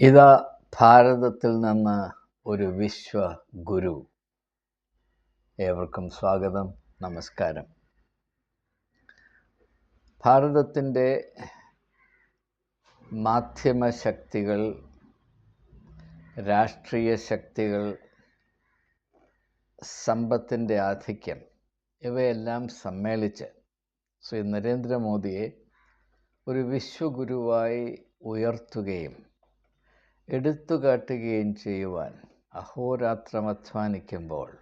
ഇതാ ഭാരതത്തിൽ നിന്ന് ഒരു വിശ്വ ഗുരു ഏവർക്കും സ്വാഗതം നമസ്കാരം. ഭാരതത്തിന്റെ മാധ്യമ ശക്തികൾ രാഷ്ട്രീയ ശക്തികൾ സമ്പത്തിന്റെ ആധിക്യം ഇവയെല്ലാം സമ്മേളിച്ച് ശ്രീ നരേന്ദ്രമോദിയെ ഒരു വിശ്വഗുരുവായി ഉയർത്തുകയും എടുത്തുകാട്ടുകയും ചെയ്യുവാൻ അഹോരാത്രം അധ്വാനിക്കുമ്പോൾ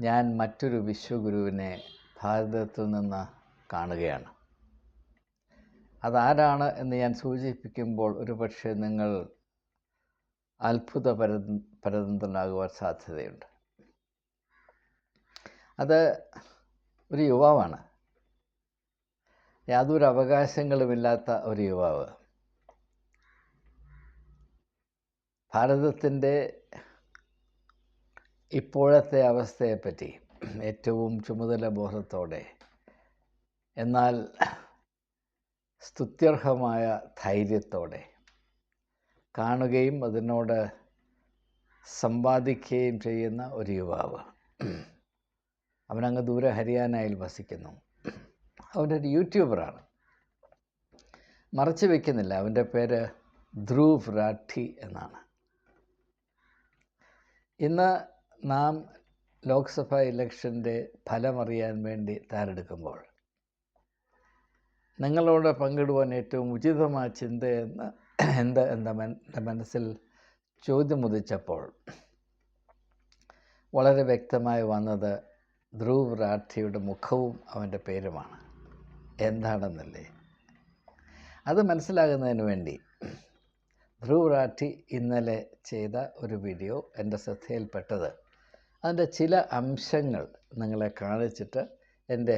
ഞാൻ മറ്റൊരു വിശ്വഗുരുവിനെ ഭാരതത്തിൽ നിന്ന് കാണുകയാണ്. അതാരാണ് എന്ന് ഞാൻ സൂചിപ്പിക്കുമ്പോൾ ഒരുപക്ഷെ നിങ്ങൾ അത്ഭുത പര പരതന്ത്രനാകുവാൻ സാധ്യതയുണ്ട്. അത് ഒരു യുവാവാണ്. യാതൊരു അവകാശങ്ങളുമില്ലാത്ത ഒരു യുവാവ്. ഭാരതത്തിന്റെ ഇപ്പോഴത്തെ അവസ്ഥയെപ്പറ്റി ഏറ്റവും ചുമതല ബോധത്തോടെ എന്നാൽ സ്തുത്യർഹമായ ധൈര്യത്തോടെ കാണുകയും അതിനോട് സമ്പാദിക്കുകയും ചെയ്യുന്ന ഒരു യുവാവ് അവനങ്ങ് ദൂരെ ഹരിയാനയിൽ വസിക്കുന്നു. അവനൊരു യൂട്യൂബറാണ്. മറച്ചു വയ്ക്കുന്നില്ല അവന്റെ പേര് ധ്രുവ് രാഠി എന്നാണ്. ഇന്ന് നാം ലോക്സഭ ഇലക്ഷന്റെ ഫലമറിയാൻ വേണ്ടി തയ്യാറെടുക്കുമ്പോൾ നിങ്ങളോട് പങ്കിടുവാൻ ഏറ്റവും ഉചിതമായ ചിന്തയെന്ന് എന്ത് എന്റെ മനസ്സിൽ ചോദ്യം ഉദിച്ചപ്പോൾ വളരെ വ്യക്തമായി വന്നത് ധ്രുവ് രാഠിയുടെ മുഖവും അവന്റെ പേരുമാണ്. എന്താണെന്നല്ലേ? അത് മനസ്സിലാകുന്നതിന് വേണ്ടി ധ്രുവ് രാഠി ഇന്നലെ ചെയ്ത ഒരു വീഡിയോ എൻ്റെ ശ്രദ്ധയിൽപ്പെട്ടത് അതിൻ്റെ ചില അംശങ്ങൾ നിങ്ങളെ കാണിച്ചിട്ട് എൻ്റെ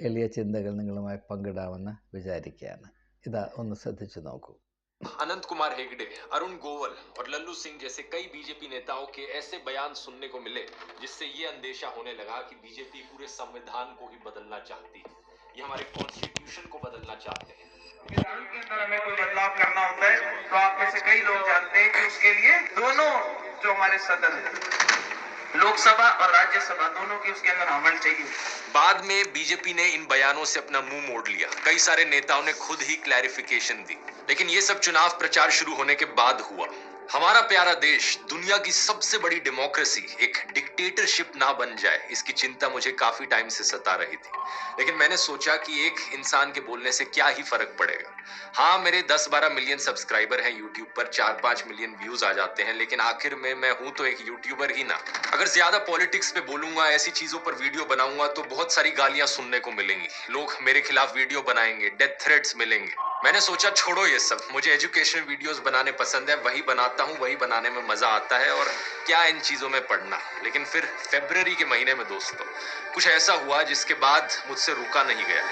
എളിയ ചിന്തകൾ നിങ്ങളുമായി പങ്കിടാമെന്ന് വിചാരിക്കുകയാണ് ഇതാ ഒന്ന് ശ്രദ്ധിച്ചു നോക്കൂ अनंत कुमार हेगड़े अरुण गोवल और लल्लू सिंह जैसे कई बीजेपी नेताओं के ऐसे बयान सुनने को मिले जिससे ये अंदेशा होने लगा कि बीजेपी पूरे संविधान को ही बदलना चाहती है ये हमारे कॉन्स्टिट्यूशन को बदलना चाहते हैं हैं कि लिए दोनों जो हमारे सदन है, लोकसभा और राज्यसभा, दोनों की उसके अंदर अमल चाहिए। बाद में बीजेपी ने इन बयानों से अपना मुँह मोड़ लिया। कई सारे नेताओं ने खुद ही क्लैरिफिकेशन दी। लेकिन ये सब चुनाव प्रचार शुरू होने के बाद हुआ। हमारा प्यारा देश दुनिया की सबसे बड़ी डेमोक्रेसी एक डिक्टेटरशिप ना बन जाए, इसकी चिंता मुझे काफ़ी टाइम से सता रही थी। लेकिन मैंने सोचा कि एक इंसान के बोलने से क्या ही फ़र्क पड़ेगा। हाँ मेरे 10-12 मिलियन सब्सक्राइबर हैं यूट्यूब पर 4-5 मिलियन व्यूज़ आ जाते हैं, लेकिन आखिर में मैं हूँ तो एक यूट्यूबर ही ना। अगर ज़्यादा पॉलिटिक्स पे बोलूँगा, ऐसी चीज़ों पर वीडियो बनाऊँगा तो बहुत सारी गालियाँ सुनने को मिलेंगी। लोग मेरे खिलाफ वीडियो बनाएँगे डेथ थ्रेट्स मिलेंगे। मैंने सोचा छोड़ो ये सब। मुझे एजुकेशन वीडियोस बनाने पसंद है, वही बनाता हूँ, वही बनाने में मज़ा आता है और क्या इन चीज़ों में पढ़ना। लेकिन फिर फेब्रवरी के महीने में दोस्तों, कुछ ऐसा हुआ जिसके बाद मुझसे रुका नहीं गया।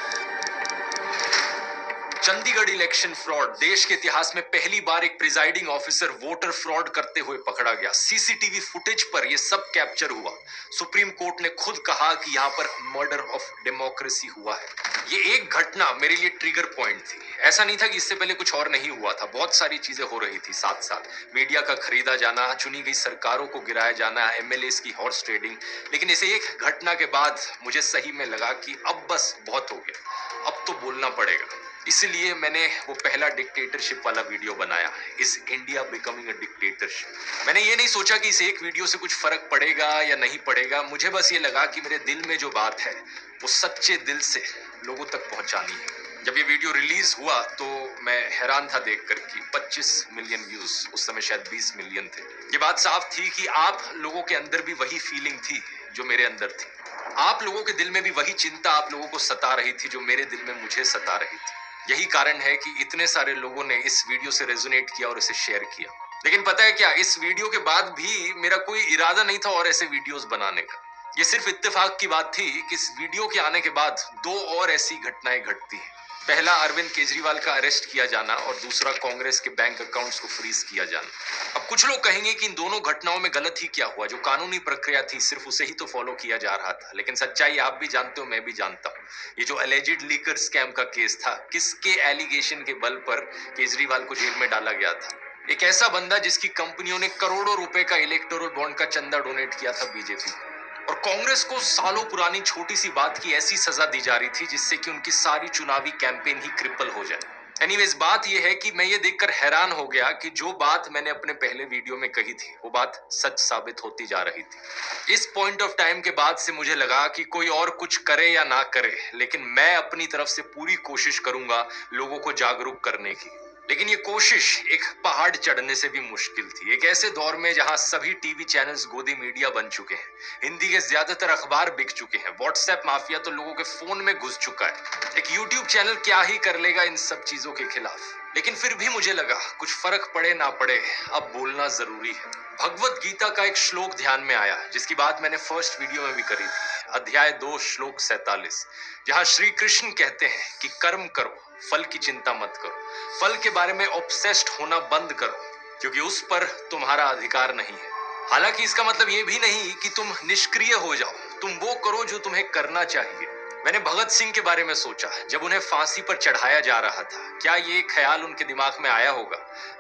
चंडीगढ़ इलेक्शन फ्रॉड देश के इतिहास में पहली बार एक प्रिजाइडिंग ऑफिसर वोटर फ्रॉड करते हुए पकड़ा गया। सीसीटीवी फुटेज पर यह सब कैप्चर हुआ। सुप्रीम कोर्ट ने खुद कहा कि यहाँ पर मर्डर ऑफ़ डेमोक्रेसी हुआ है। ये एक घटना मेरे लिए ट्रिगर पॉइंट थी। ऐसा नहीं था कि इससे पहले कुछ और नहीं हुआ था। बहुत सारी चीज़ें हो रही थी साथ साथ मीडिया का खरीदा जाना, चुनी गई सरकारों को गिराया जाना एमएलए की हॉर्स ट्रेडिंग लेकिन इसे एक घटना के बाद मुझे सही में लगा कि अब बस बहुत हो गया। अब तो बोलना पड़ेगा। इसलिए मैंने वो पहला डिक्टेटरशिप वाला वीडियो बनाया। इस इंडिया बिकमिंग अ डिक्टेटरशिप मैंने ये नहीं सोचा कि इस एक वीडियो से कुछ फ़र्क पड़ेगा या नहीं पड़ेगा। मुझे बस ये लगा कि मेरे दिल में जो बात है, वो सच्चे दिल से लोगों तक पहुंचानी है। जब ये वीडियो रिलीज़ हुआ तो मैं हैरान था देख कर कि 25 मिलियन व्यूज़ उस समय शायद 20 मिलियन थे। ये बात साफ़ थी कि आप लोगों के अंदर भी वही फीलिंग थी जो मेरे अंदर थी। आप लोगों के दिल में भी वही चिंता आप लोगों को सता रही थी जो मेरे दिल में मुझे सता रही थी। यही कारण है कि इतने सारे लोगों ने इस वीडियो से रेजोनेट किया और इसे शेयर किया। लेकिन पता है क्या? इस वीडियो के बाद भी मेरा कोई इरादा नहीं था और ऐसे वीडियोस बनाने का। ये सिर्फ़ इत्तेफाक की बात थी कि इस वीडियो के आने के बाद दो और ऐसी घटनाएँ घटती हैं। पहला अरविंद केजरीवाल का अरेस्ट किया जाना और दूसरा कांग्रेस के बैंक अकाउंट्स को फ्रीज किया जाना। अब कुछ लोग कहेंगे कि इन दोनों घटनाओं में गलत ही क्या हुआ, जो कानूनी प्रक्रिया थी, सिर्फ़ उसे ही तो फॉलो किया जा रहा था। लेकिन सच्चाई आप भी जानते हो, मैं भी जानता हूँ। ये जो एलिजिड लीकर स्कैम का केस था, किसके एलिगेशन के बल पर केजरीवाल को जेल में डाला गया था? एक ऐसा बंदा जिसकी कंपनियों ने करोड़ों रुपए का इलेक्टोरल बॉन्ड का चंदा डोनेट किया था बीजेपी को। और कांग्रेस को सालों पुरानी छोटी सी बात की ऐसी सजा दी जा रही थी जिससे कि उनकी सारी चुनावी कैंपेन ही क्रिपल हो जाए। एनीवेज बात यह है कि मैं ये देखकर हैरान हो गया कि जो बात मैंने अपने पहले वीडियो में कही थी, वो बात सच साबित होती जा रही थी। इस पॉइंट ऑफ़ टाइम के बाद से मुझे लगा कि कोई और कुछ करे या ना करे, लेकिन मैं अपनी तरफ़ से पूरी कोशिश करूँगा लोगों को जागरूक करने की। लेकिन ये कोशिश एक पहाड़ चढ़ने से भी मुश्किल थी। एक ऐसे दौर में जहाँ सभी टीवी चैनल्स गोदी मीडिया बन चुके हैं। हिंदी के ज़्यादातर अखबार बिक चुके हैं। व्हाट्सएप माफिया तो लोगों के फ़ोन में घुस चुका है। एक यूट्यूब चैनल क्या ही कर लेगा इन सब चीज़ों के खिलाफ? लेकिन फिर भी मुझे लगा, कुछ फ़र्क पड़े ना पड़े, अब बोलना ज़रूरी है। भगवत गीता का एक श्लोक ध्यान में आया, जिसकी बात मैंने फ़र्स्ट वीडियो में भी करी थी। अध्याय दो, श्लोक सैतालीस। जहाँ श्री कृष्ण कहते हैं कि कर्म करो, फल की चिंता मत करो। फल के बारे में ऑब्सेस्ड होना बंद करो, क्योंकि उस पर तुम्हारा अधिकार नहीं है। हालाँकि इसका मतलब ये भी नहीं कि तुम निष्क्रिय हो जाओ। तुम वो करो जो तुम्हें करना चाहिए। मैंने भगत सिंह के बारे में सोचा, जब उन्हें फांसी पर चढ़ाया जा रहा था। क्या ये ख्याल उनके दिमाग में आया होगा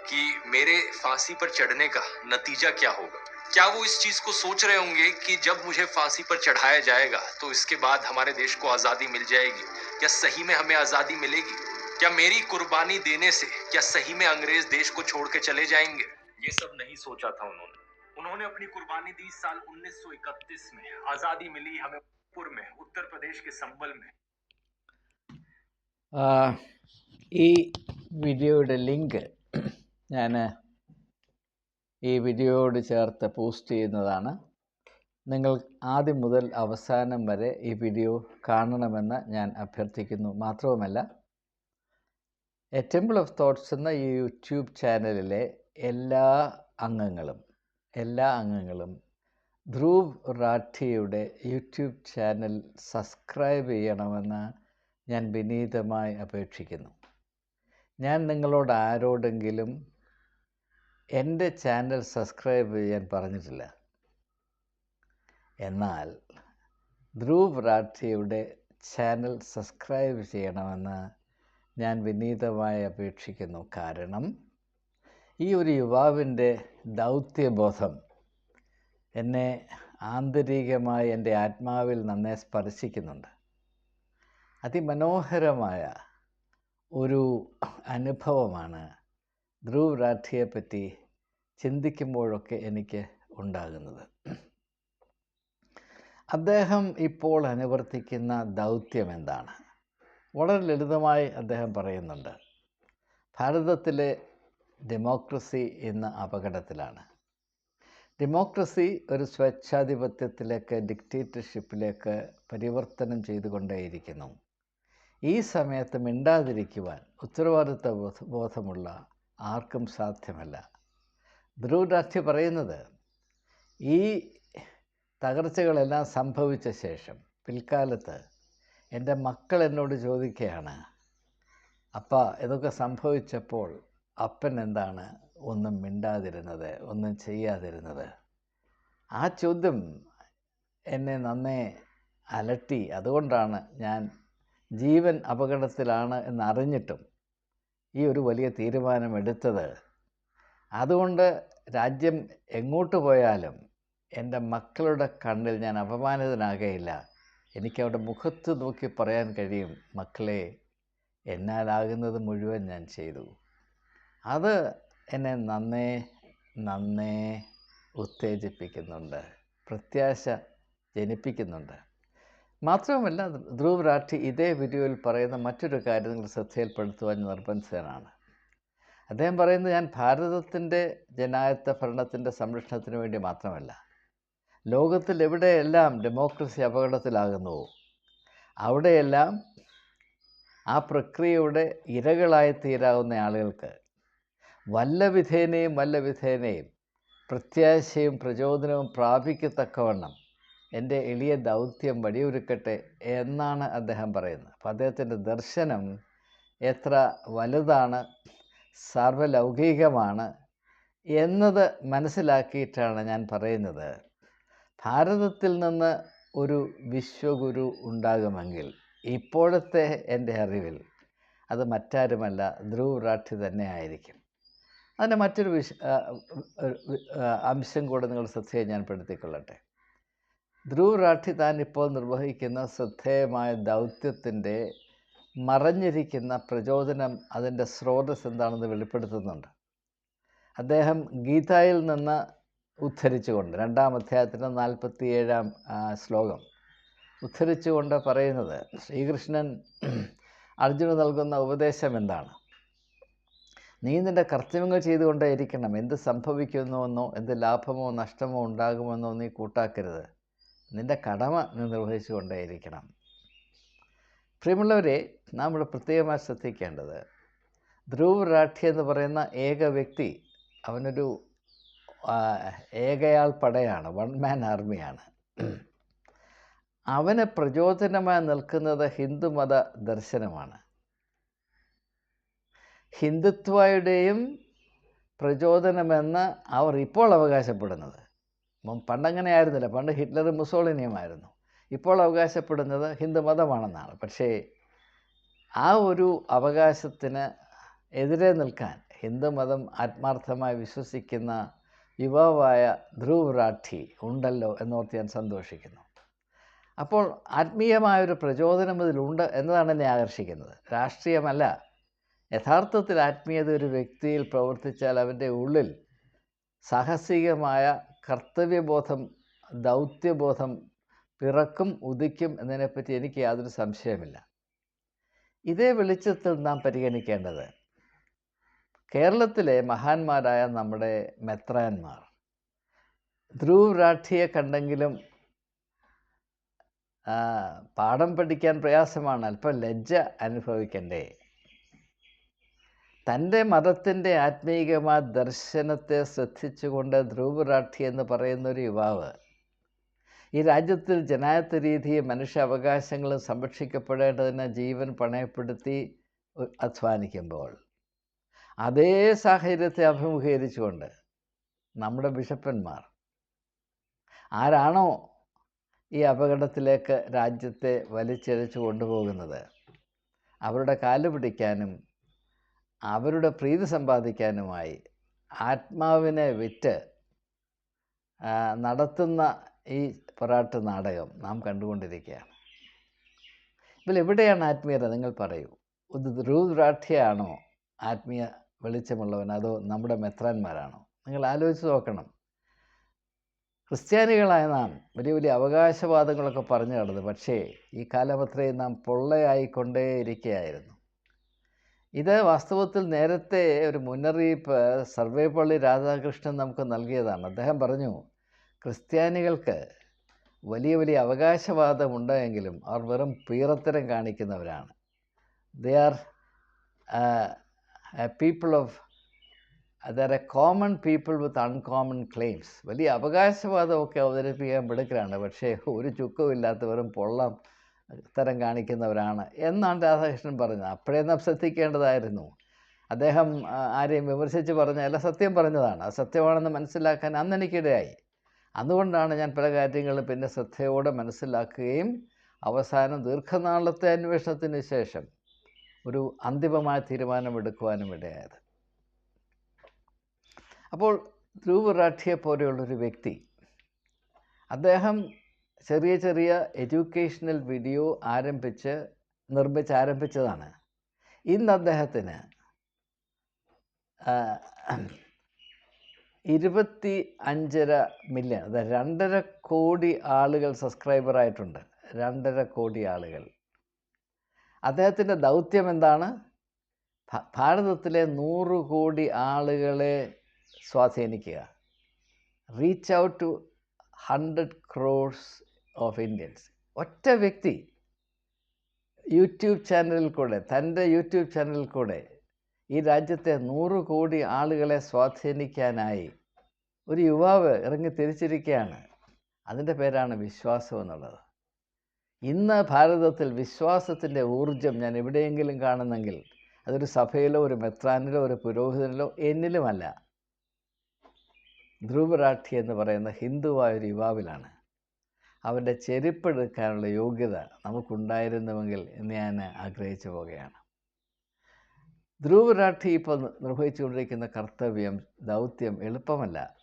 कि मेरे फांसी पर चढ़ने का नतीजा क्या होगा? क्या वो इस चीज़ को सोच रहे होंगे कि जब मुझे फांसी पर चढ़ाया जाएगा तो इसके बाद हमारे देश को आज़ादी मिल जाएगी? क्या सही में हमें आज़ादी मिलेगी? क्या मेरी कुर्बानी देने से, क्या सही में अंग्रेज़ देश को छोड़ के चले जाएँगे? ये सब नहीं सोचा था उन्होंने। उन्होंने अपनी कुर्बानी दी साल 1931 में। आज़ादी मिली हमें। पुर में उत्तर प्रदेश के संबल में ആ, ഈ വീഡിയോയുടെ ലിങ്ക് ഞാൻ ഈ വീഡിയോയോട് ചേർത്ത് പോസ്റ്റ് ചെയ്യുന്നതാണ് നിങ്ങൾ ആദ്യം മുതൽ അവസാനം വരെ ഈ വീഡിയോ കാണണമെന്ന് ഞാൻ അഭ്യർത്ഥിക്കുന്നു മാത്രവുമല്ല എ ടെമ്പിൾ ഓഫ് തോട്ട്സ് എന്ന ഈ യൂട്യൂബ് ചാനലിലെ എല്ലാ അംഗങ്ങളും എല്ലാ അംഗങ്ങളും ധ്രുവ് റാഠിയുടെ യൂട്യൂബ് ചാനൽ സബ്സ്ക്രൈബ് ചെയ്യണമെന്ന് ഞാൻ വിനീതമായി അപേക്ഷിക്കുന്നു. ഞാൻ നിങ്ങളോട് ആരോടെങ്കിലും എന്റെ ചാനൽ സബ്സ്ക്രൈബ് ചെയ്യാൻ പറഞ്ഞിട്ടില്ല. എന്നാൽ ധ്രുവ് റാഠിയുടെ ചാനൽ സബ്സ്ക്രൈബ് ചെയ്യണമെന്ന് ഞാൻ വിനീതമായി അപേക്ഷിക്കുന്നു. കാരണം ഈ ഒരു യുവാവിന്റെ ദൗത്യബോധം എന്നെ ആന്തരികമായി എന്റെ ആത്മാവിൽ നന്നെ സ്പർശിക്കുന്നുണ്ട്. അതിമനോഹരമായ ഒരു അനുഭവമാണ് ധ്രുവ് രാഠിയെപ്പറ്റി ചിന്തിക്കുമ്പോഴൊക്കെ എനിക്ക് ഉണ്ടാകുന്നത്. അദ്ദേഹം ഇപ്പോൾ അനുവർത്തിക്കുന്ന ദൗത്യം എന്താണ്? വളരെ ലളിതമായി അദ്ദേഹം പറയുന്നുണ്ട് ഭാരതത്തിലെ ഡെമോക്രസി ഇന്ന് അപകടത്തിലാണ്. ഡെമോക്രസി ഒരു സ്വേച്ഛാധിപത്യത്തിലേക്ക് ഡിക്റ്റേറ്റർഷിപ്പിലേക്ക് പരിവർത്തനം ചെയ്തുകൊണ്ടേയിരിക്കുന്നു. ഈ സമയത്ത് മിണ്ടാതിരിക്കുവാൻ ഉത്തരവാദിത്വ ബോധ- ബോധമുള്ള ആർക്കും സാധ്യമല്ല. ധ്രുവ് രാഠി പറയുന്നത് ഈ തകർച്ചകളെല്ലാം സംഭവിച്ച ശേഷം പിൽക്കാലത്ത് എന്റെ മക്കൾ എന്നോട് ചോദിക്കുകയാണ് അപ്പ ഇതൊക്കെ സംഭവിച്ചപ്പോൾ അപ്പൻ എന്താണ് ഒന്നും മിണ്ടാതിരുന്നത് ഒന്നും ചെയ്യാതിരുന്നത്. ആ ചോദ്യം എന്നെ നന്നേ അലട്ടി. അതുകൊണ്ടാണ് ഞാൻ ജീവൻ അപകടത്തിലാണ് എന്നറിഞ്ഞിട്ടും ഈ ഒരു വലിയ തീരുമാനമെടുത്തത്. അതുകൊണ്ട് രാജ്യം എങ്ങോട്ട് പോയാലും എന്റെ മക്കളുടെ കണ്ണിൽ ഞാൻ അപമാനിതനാകയില്ല. എനിക്ക് അവരുടെ മുഖത്ത് നോക്കി പറയാൻ കഴിയും മക്കളെ എന്നാലാകുന്നത് മുഴുവൻ ഞാൻ ചെയ്തു. അത് എന്നെ നന്നേ നന്നേ ഉത്തേജിപ്പിക്കുന്നുണ്ട്. പ്രത്യാശ ജനിപ്പിക്കുന്നുണ്ട്. മാത്രവുമല്ല ധ്രുവ് രാഠി ഇതേ വീഡിയോയിൽ പറയുന്ന മറ്റൊരു കാര്യം നിങ്ങൾ ശ്രദ്ധയിൽപ്പെടുത്തുവാൻ നിർബന്ധിതനാണ്. അദ്ദേഹം പറയുന്നത് ഞാൻ ഭാരതത്തിന്റെ ജനായത്വ ഭരണത്തിന്റെ സംരക്ഷണത്തിന് വേണ്ടി മാത്രമല്ല ലോകത്തിൽ എവിടെയെല്ലാം ഡെമോക്രസി അപകടത്തിലാകുന്നുവോ അവിടെയെല്ലാം ആ പ്രക്രിയയുടെ ഇരകളായി തീരാവുന്ന ആളുകൾക്ക് വല്ല വിധേനയും വല്ല വിധേനയും പ്രത്യാശയും പ്രചോദനവും പ്രാപിക്കത്തക്കവണ്ണം എന്റെ എളിയ ദൗത്യം വഴിയൊരുക്കട്ടെ എന്നാണ് അദ്ദേഹം പറയുന്നത്. അപ്പം അദ്ദേഹത്തിന്റെ ദർശനം എത്ര വലുതാണ് സാർവലൗകികമാണ് എന്നത് മനസ്സിലാക്കിയിട്ടാണ് ഞാൻ പറയുന്നത്. ഭാരതത്തിൽ നിന്ന് ഒരു വിശ്വഗുരു ഉണ്ടാകുമെങ്കിൽ ഇപ്പോഴത്തെ എന്റെ അറിവിൽ അത് മറ്റാരുമല്ല ധ്രുവ് റാഠി തന്നെ ആയിരിക്കും. അതിന് മറ്റൊരു വിഷ അംശം കൂടെ നിങ്ങൾ ശ്രദ്ധയെ ഞാൻ പെടുത്തിക്കൊള്ളട്ടെ. ധ്രുവ് റാഠി താൻ ഇപ്പോൾ നിർവഹിക്കുന്ന ശ്രദ്ധേയമായ ദൗത്യത്തിന്റെ മറഞ്ഞിരിക്കുന്ന പ്രചോദനം അതിന്റെ സ്രോതസ് എന്താണെന്ന് വെളിപ്പെടുത്തുന്നുണ്ട്. അദ്ദേഹം ഗീതയിൽ നിന്ന് ഉദ്ധരിച്ചുകൊണ്ട് രണ്ടാം അധ്യായത്തിന്റെ നാൽപ്പത്തി ഏഴാം ശ്ലോകം ഉദ്ധരിച്ചുകൊണ്ട് പറയുന്നത് ശ്രീകൃഷ്ണൻ അർജുന നൽകുന്ന ഉപദേശം എന്താണ്? നീ നിന്റെ കർത്തവ്യങ്ങൾ ചെയ്തുകൊണ്ടേയിരിക്കണം. എന്ത് സംഭവിക്കുന്നുവെന്നോ എന്ത് ലാഭമോ നഷ്ടമോ ഉണ്ടാകുമെന്നോ നീ കൂട്ടാക്കരുത്. നിന്റെ കടമ നീ നിർവഹിച്ചുകൊണ്ടേയിരിക്കണം. പ്രിയമുള്ളവരെ നാം ഇവിടെ പ്രത്യേകമായി ശ്രദ്ധിക്കേണ്ടത് ധ്രുവ് രാഠി എന്ന് പറയുന്ന ഏക വ്യക്തി അവനൊരു ഏകയാൾ പടയാണ് വൺ മാൻ ആർമിയാണ്. അവന് പ്രചോദനമായി നിൽക്കുന്നത് ഹിന്ദുമത ദർശനമാണ്. ഹിന്ദുത്വയുടെയും പ്രചോദനമെന്ന് അവർ ഇപ്പോൾ അവകാശപ്പെടുന്നത്. പണ്ടങ്ങനെ ആയിരുന്നില്ല പണ്ട് ഹിറ്റ്ലർ മുസോളിനിയുമായിരുന്നു. ഇപ്പോൾ അവകാശപ്പെടുന്നത് ഹിന്ദുമതമാണെന്നാണ് പക്ഷേ ആ ഒരു അവകാശത്തിന് എതിരെ നിൽക്കാൻ ഹിന്ദുമതം ആത്മാർത്ഥമായി വിശ്വസിക്കുന്ന യുവാവായ ധ്രുവ് റാഠി ഉണ്ടല്ലോ എന്നോർത്ത് ഞാൻ സന്തോഷിക്കുന്നു. അപ്പോൾ ആത്മീയമായൊരു പ്രചോദനം ഇതിലുണ്ട് എന്നതാണ് എന്നെ ആകർഷിക്കുന്നത്. രാഷ്ട്രീയമല്ല. യഥാർത്ഥത്തിൽ ആത്മീയത ഒരു വ്യക്തിയിൽ പ്രവർത്തിച്ചാൽ അവന്റെ ഉള്ളിൽ സാഹസികമായ കർത്തവ്യബോധം ദൗത്യബോധം പിറക്കും ഉദിക്കും എന്നതിനെപ്പറ്റി എനിക്ക് യാതൊരു സംശയമില്ല ഇതേ വെളിച്ചത്തിൽ നാം പരിഗണിക്കേണ്ടത് കേരളത്തിലെ മഹാന്മാരായ നമ്മുടെ മെത്രാന്മാർ. ധ്രുവ് രാഠിയെ കണ്ടെങ്കിലും പാഠം പഠിക്കാൻ പ്രയാസമാണ്. അല്പം ലജ്ജ അനുഭവിക്കണ്ടേ? തന്റെ മതത്തിന്റെ ആത്മീകമായ ദർശനത്തെ ശ്രദ്ധിച്ചുകൊണ്ട് ധ്രുവ് രാഠി എന്ന് പറയുന്ന ഒരു യുവാവ്. ഈ രാജ്യത്തിൽ ജനായത്ത രീതിയും മനുഷ്യ അവകാശങ്ങളും സംരക്ഷിക്കപ്പെടേണ്ടതിന് ജീവൻ പണയപ്പെടുത്തി അധ്വാനിക്കുമ്പോൾ. അതേ സാഹചര്യത്തെ അഭിമുഖീകരിച്ചുകൊണ്ട് നമ്മുടെ ബിഷപ്പന്മാർ ആരാണോ ഈ അപകടത്തിലേക്ക് രാജ്യത്തെ വലിച്ചിഴച്ചു കൊണ്ടുപോകുന്നത്? അവരുടെ കാൽ പിടിക്കാനും അവരുടെ പ്രീതി സമ്പാദിക്കാനുമായി ആത്മാവിനെ വിറ്റ് നടത്തുന്ന ഈ പൊറാട്ട് നാടകം നാം കണ്ടുകൊണ്ടിരിക്കുകയാണ്. ഇതിൽ എവിടെയാണ് ആത്മീയത? നിങ്ങൾ പറയൂ. ഇത് ധ്രുവ് രാഠ്യയാണോ ആത്മീയ വെളിച്ചമുള്ളവൻ അതോ നമ്മുടെ മെത്രാന്മാരാണോ? നിങ്ങൾ ആലോചിച്ച് നോക്കണം. ക്രിസ്ത്യാനികളായ നാം വലിയ വലിയ അവകാശവാദങ്ങളൊക്കെ പറഞ്ഞു നടന്നു. പക്ഷേ ഈ കാലമത്രയും നാം പൊള്ളയായിക്കൊണ്ടേയിരിക്കുകയായിരുന്നു. ഇത് വാസ്തവത്തിൽ നേരത്തെ ഒരു മുന്നറിയിപ്പ് സർവേപ്പള്ളി രാധാകൃഷ്ണൻ നമുക്ക് നൽകിയതാണ്. അദ്ദേഹം പറഞ്ഞു ക്രിസ്ത്യാനികൾക്ക് വലിയ വലിയ അവകാശവാദമുണ്ടെങ്കിലും അവർ വെറും പീറത്തരം കാണിക്കുന്നവരാണ്. They are people of their a common people with uncommon claims വലിയ അവകാശവാദമൊക്കെ അവതരിപ്പിക്കാൻ മിടുക്കരാണ്. പക്ഷേ ഒരു ചുക്കവും ഇല്ലാത്തവരും പൊള്ളം തരം കാണിക്കുന്നവരാണ് എന്നാണ് രാധാകൃഷ്ണൻ പറഞ്ഞത്. അപ്പോഴേ നാം ശ്രദ്ധിക്കേണ്ടതായിരുന്നു. അദ്ദേഹം ആരെയും വിമർശിച്ച് പറഞ്ഞല്ല സത്യം പറഞ്ഞതാണ്. അത് സത്യമാണെന്ന് മനസ്സിലാക്കാൻ അന്ന് എനിക്കിടയായി അതുകൊണ്ടാണ് ഞാൻ പല കാര്യങ്ങളും പിന്നെ ശ്രദ്ധയോടെ മനസ്സിലാക്കുകയും അവസാനം ദീർഘനാളത്തെ അന്വേഷണത്തിന് ശേഷം ഒരു അന്തിമമായ തീരുമാനമെടുക്കുവാനും ഇടയായത്. അപ്പോൾ ധ്രുവ് റാഠിയെ പോലെയുള്ളൊരു വ്യക്തി അദ്ദേഹം ചെറിയ ചെറിയ എഡ്യൂക്കേഷണൽ വീഡിയോ ആരംഭിച്ച് നിർമ്മിച്ച് ആരംഭിച്ചതാണ്. ഇന്ന് അദ്ദേഹത്തിന് ഇരുപത്തി അഞ്ചര മില്യൺ അതായത് രണ്ടര കോടി ആളുകൾ സബ്സ്ക്രൈബറായിട്ടുണ്ട് രണ്ടര കോടി ആളുകൾ. അദ്ദേഹത്തിന്റെ ദൗത്യം എന്താണ്? ഭാരതത്തിലെ നൂറ് കോടി ആളുകളെ സ്വാധീനിക്കുക. Reach out to hundred crores of Indians ഒറ്റ വ്യക്തി യൂട്യൂബ് ചാനലിൽ കൂടെ തന്റെ യൂട്യൂബ് ചാനലിൽ കൂടെ ഈ രാജ്യത്തെ നൂറ് കോടി ആളുകളെ സ്വാധീനിക്കാനായി ഒരു യുവാവ് ഇറങ്ങി തിരിച്ചിരിക്കുകയാണ്. അതിന്റെ പേരാണ് വിശ്വാസം എന്നുള്ളത്. ഇന്ന് ഭാരതത്തിൽ വിശ്വാസത്തിന്റെ ഊർജം ഞാൻ എവിടെയെങ്കിലും കാണുന്നെങ്കിൽ അതൊരു സഭയിലോ ഒരു മെത്രാനിലോ ഒരു പുരോഹിതനിലോ എന്നിലുമല്ല. ധ്രുവരാഠി എന്ന് പറയുന്ന ഹിന്ദുവായ ഒരു യുവാവിലാണ്. അവന്റെ ചെരുപ്പെടുക്കാനുള്ള യോഗ്യത നമുക്കുണ്ടായിരുന്നുവെങ്കിൽ എന്ന് ഞാൻ ആഗ്രഹിച്ചു പോകുകയാണ് ധ്രുവ് രാഠി ഇപ്പോൾ നിർവഹിച്ചുകൊണ്ടിരിക്കുന്ന കർത്തവ്യം ദൗത്യം എളുപ്പമല്ല.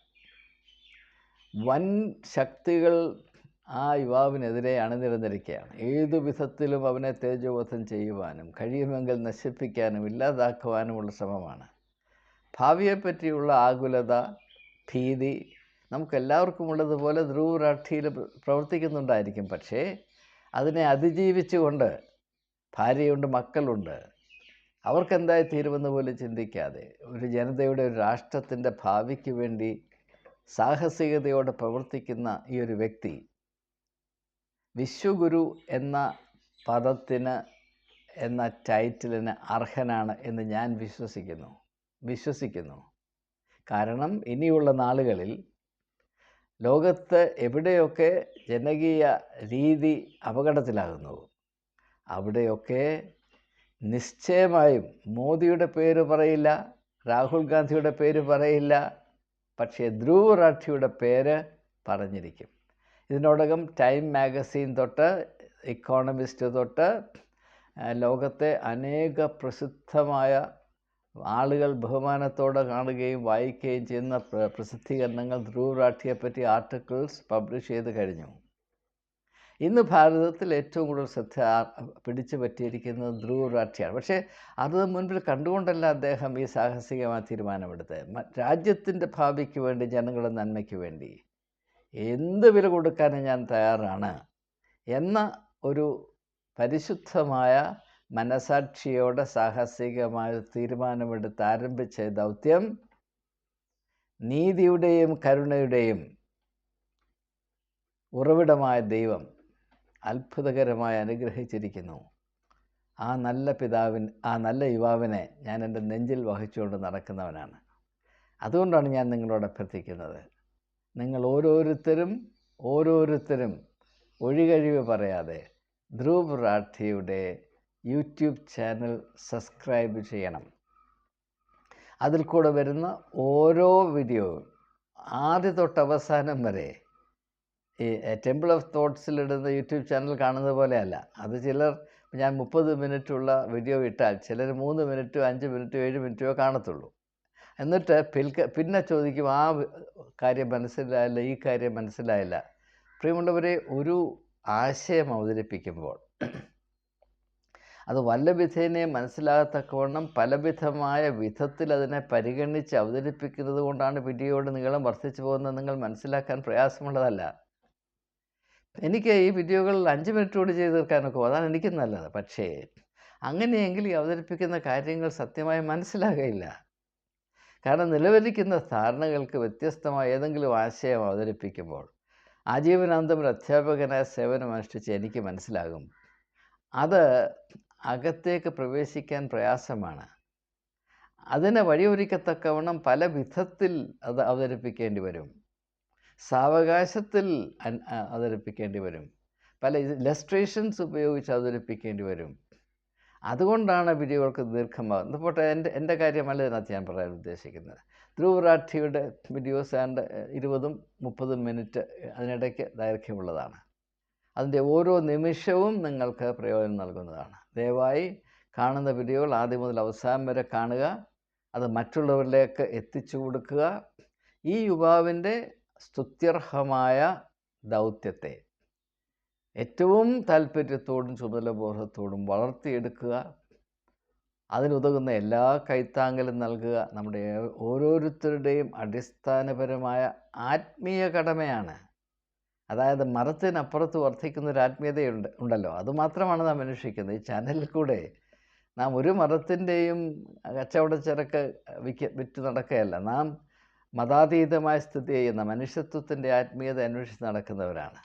വൻ ശക്തികൾ ആ യുവാവിനെതിരെ അണിനിരന്നിരിക്കുകയാണ്. ഏതു വിധത്തിലും അവനെ തേജോവധം ചെയ്യുവാനും കഴിയുമെങ്കിൽ നശിപ്പിക്കാനും ഇല്ലാതാക്കുവാനുമുള്ള ശ്രമമാണ്. ഭാവിയെപ്പറ്റിയുള്ള ആകുലത ഭീതി നമുക്കെല്ലാവർക്കും ഉള്ളതുപോലെ ധ്രുവരാഠിയിൽ പ്രവർത്തിക്കുന്നുണ്ടായിരിക്കും. പക്ഷേ അതിനെ അതിജീവിച്ചുകൊണ്ട് ഭാര്യയുണ്ട് മക്കളുണ്ട്. അവർക്കെന്തായി തീരുമെന്ന് പോലും ചിന്തിക്കാതെ ഒരു ജനതയുടെ ഒരു രാഷ്ട്രത്തിന്റെ ഭാവിക്ക് വേണ്ടി സാഹസികതയോടെ പ്രവർത്തിക്കുന്ന ഈ ഒരു വ്യക്തി വിശ്വഗുരു എന്ന പദത്തിന് എന്ന ടൈറ്റിലിന് അർഹനാണ് എന്ന് ഞാൻ വിശ്വസിക്കുന്നു. വിശ്വസിക്കുന്നു. കാരണം ഇനിയുള്ള നാളുകളിൽ ലോകത്ത് എവിടെയൊക്കെ ജനകീയ രീതി അപകടത്തിലാകുന്നു അവിടെയൊക്കെ നിശ്ചയമായും മോദിയുടെ പേര് പറയില്ല രാഹുൽ ഗാന്ധിയുടെ പേര് പറയില്ല പക്ഷേ ധ്രുവ് റാഠിയുടെ പേര് പറഞ്ഞിരിക്കും. ഇതിനോടകം ടൈം മാഗസീൻ തൊട്ട് ഇക്കോണമിസ്റ്റ് തൊട്ട് ലോകത്തെ അനേക പ്രസിദ്ധമായ ആളുകൾ ബഹുമാനത്തോടെ കാണുകയും വായിക്കുകയും ചെയ്യുന്ന പ്രസിദ്ധീകരണങ്ങൾ ധ്രുവ് റാഠിയെപ്പറ്റി ആർട്ടിക്കിൾസ് പബ്ലിഷ് ചെയ്ത് കഴിഞ്ഞു. ഇന്ന് ഭാരതത്തിൽ ഏറ്റവും കൂടുതൽ ശ്രദ്ധ പിടിച്ചു പറ്റിയിരിക്കുന്നത് ധ്രുവ് റാഠിയാണ് പക്ഷേ അത് മുൻപിൽ കണ്ടുകൊണ്ടല്ല അദ്ദേഹം ഈ സാഹസികമായ തീരുമാനമെടുത്തത്. രാജ്യത്തിന്റെ ഭാവിക്ക് വേണ്ടി ജനങ്ങളുടെ നന്മയ്ക്ക് വേണ്ടി എന്ത് വില കൊടുക്കാനും ഞാൻ തയ്യാറാണ് എന്ന ഒരു പരിശുദ്ധമായ മനസാക്ഷിയോടെ സാഹസികമായ തീരുമാനമെടുത്ത് ആരംഭിച്ച ദൗത്യം നീതിയുടെയും കരുണയുടെയും ഉറവിടമായ ദൈവം അത്ഭുതകരമായി അനുഗ്രഹിച്ചിരിക്കുന്നു. ആ നല്ല പിതാവിൻ ആ നല്ല യുവാവിനെ ഞാൻ എന്റെ നെഞ്ചിൽ വഹിച്ചുകൊണ്ട് നടക്കുന്നവനാണ്. അതുകൊണ്ടാണ് ഞാൻ നിങ്ങളോട് അഭ്യർത്ഥിക്കുന്നത്. നിങ്ങൾ ഓരോരുത്തരും ഓരോരുത്തരും ഒഴികഴിവ് പറയാതെ ധ്രുവ് റാഠിയുടെ യൂട്യൂബ് ചാനൽ സബ്സ്ക്രൈബ് ചെയ്യണം. അതിൽ കൂടെ വരുന്ന ഓരോ വീഡിയോയും ആദ്യ തൊട്ട് അവസാനം വരെ ഈ ടെമ്പിൾ ഓഫ് തോട്ട്സിലിടുന്ന യൂട്യൂബ് ചാനൽ കാണുന്നത് പോലെയല്ല. അത് ചിലർ ഞാൻ മുപ്പത് മിനിറ്റുള്ള വീഡിയോ ഇട്ടാൽ ചിലർ മൂന്ന് മിനിറ്റോ അഞ്ച് മിനിറ്റോ ഏഴ് മിനിറ്റോ കാണത്തുള്ളൂ. എന്നിട്ട് പിൽക്ക പിന്നെ ചോദിക്കും ആ കാര്യം മനസ്സിലായില്ല ഈ കാര്യം മനസ്സിലായില്ല. പ്രിയമുള്ളവരെ ഒരു ആശയം അവതരിപ്പിക്കുമ്പോൾ അത് വല്ലവിധേനെ മനസ്സിലാകത്തക്കവണ്ണം പലവിധമായ വിധത്തിൽ അതിനെ പരിഗണിച്ച് അവതരിപ്പിക്കുന്നത് കൊണ്ടാണ് വീഡിയോയുടെ നീളം വർദ്ധിച്ചു പോകുന്നത് നിങ്ങൾ മനസ്സിലാക്കാൻ പ്രയാസമുള്ളതല്ല. എനിക്ക് ഈ വീഡിയോകളിൽ അഞ്ച് മിനിറ്റ് കൂടി ചെയ്ത് തീർക്കാനൊക്കെ അതാണ് എനിക്ക് നല്ലത്. പക്ഷേ അങ്ങനെയെങ്കിൽ ഈ അവതരിപ്പിക്കുന്ന കാര്യങ്ങൾ സത്യമായി മനസ്സിലാകയില്ല. കാരണം നിലവിലിരിക്കുന്ന ധാരണകൾക്ക് വ്യത്യസ്തമായ ഏതെങ്കിലും ആശയം അവതരിപ്പിക്കുമ്പോൾ ആജീവനാന്തം ഒരു അധ്യാപകനായ സേവനം അനുഷ്ഠിച്ച് എനിക്ക് മനസ്സിലാകും. അത് അകത്തേക്ക് പ്രവേശിക്കാൻ പ്രയാസമാണ്. അതിനെ വഴിയൊരുക്കത്തക്കവണ്ണം പല വിധത്തിൽ അത് അവതരിപ്പിക്കേണ്ടി വരും. സാവകാശത്തിൽ അവതരിപ്പിക്കേണ്ടി വരും. പല ഇലസ്ട്രേഷൻസ് ഉപയോഗിച്ച് അവതരിപ്പിക്കേണ്ടി വരും. അതുകൊണ്ടാണ് വീഡിയോകൾക്ക് ദീർഘമാകുന്നത് പോട്ടെ എന്റെ എന്റെ കാര്യമല്ല ഇതിനകത്ത് ഞാൻ പറയാൻ ഉദ്ദേശിക്കുന്നത്. ധ്രുവ് റാഠിയുടെ വീഡിയോസ് ആൻഡ് ഇരുപതും മുപ്പതും മിനിറ്റ് അതിനിടയ്ക്ക് ദൈർഘ്യമുള്ളതാണ്. അതിന്റെ ഓരോ നിമിഷവും നിങ്ങൾക്ക് പ്രയോജനം നൽകുന്നതാണ്. ദയവായി കാണുന്ന വീഡിയോകൾ ആദ്യം മുതൽ അവസാനം വരെ കാണുക. അത് മറ്റുള്ളവരിലേക്ക് എത്തിച്ചു കൊടുക്കുക. ഈ യുവാവിന്റെ സ്തുത്യർഹമായ ദൗത്യത്തെ ഏറ്റവും താല്പര്യത്തോടും ചുമതലബോധത്തോടും വളർത്തിയെടുക്കുക. അതിനുതകുന്ന എല്ലാ കൈത്താങ്കലും നൽകുക. നമ്മുടെ ഓരോരുത്തരുടെയും അടിസ്ഥാനപരമായ ആത്മീയ കടമയാണ്. അതായത് മരത്തിനപ്പുറത്ത് വർദ്ധിക്കുന്ന ഒരു ആത്മീയതയുണ്ട് ഉണ്ടല്ലോ. അതുമാത്രമാണ് നാം അന്വേഷിക്കുന്നത്. ഈ ചാനലിൽ കൂടെ നാം ഒരു മതത്തിന്റെയും കച്ചവടച്ചരക്ക് വിൽക്ക വിറ്റ് നടക്കുകയല്ല. നാം മതാതീതമായ സ്ഥിതി ചെയ്യുന്ന മനുഷ്യത്വത്തിന്റെ ആത്മീയത അന്വേഷിച്ച് നടക്കുന്നവരാണ്.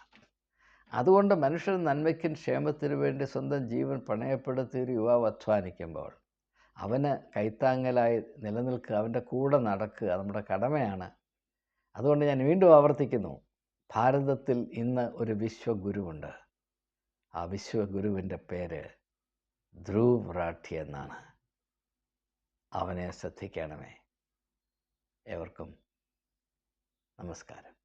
അതുകൊണ്ട് മനുഷ്യൻ നന്മയ്ക്കും ക്ഷേമത്തിനു വേണ്ടി സ്വന്തം ജീവൻ പണയപ്പെടുത്തി ഒരു യുവാവ് അധ്വാനിക്കുമ്പോൾ അവന് കൈത്താങ്ങലായി നിലനിൽക്കുക അവന്റെ കൂടെ നടക്കുക നമ്മുടെ കടമയാണ്. അതുകൊണ്ട് ഞാൻ വീണ്ടും ആവർത്തിക്കുന്നു. ഭാരതത്തിൽ ഇന്ന് ഒരു വിശ്വഗുരുവുണ്ട്. ആ വിശ്വഗുരുവിന്റെ പേര് ധ്രുവ് റാഠി എന്നാണ്. അവനെ ശ്രദ്ധിക്കണമേ. ഏവർക്കും നമസ്കാരം.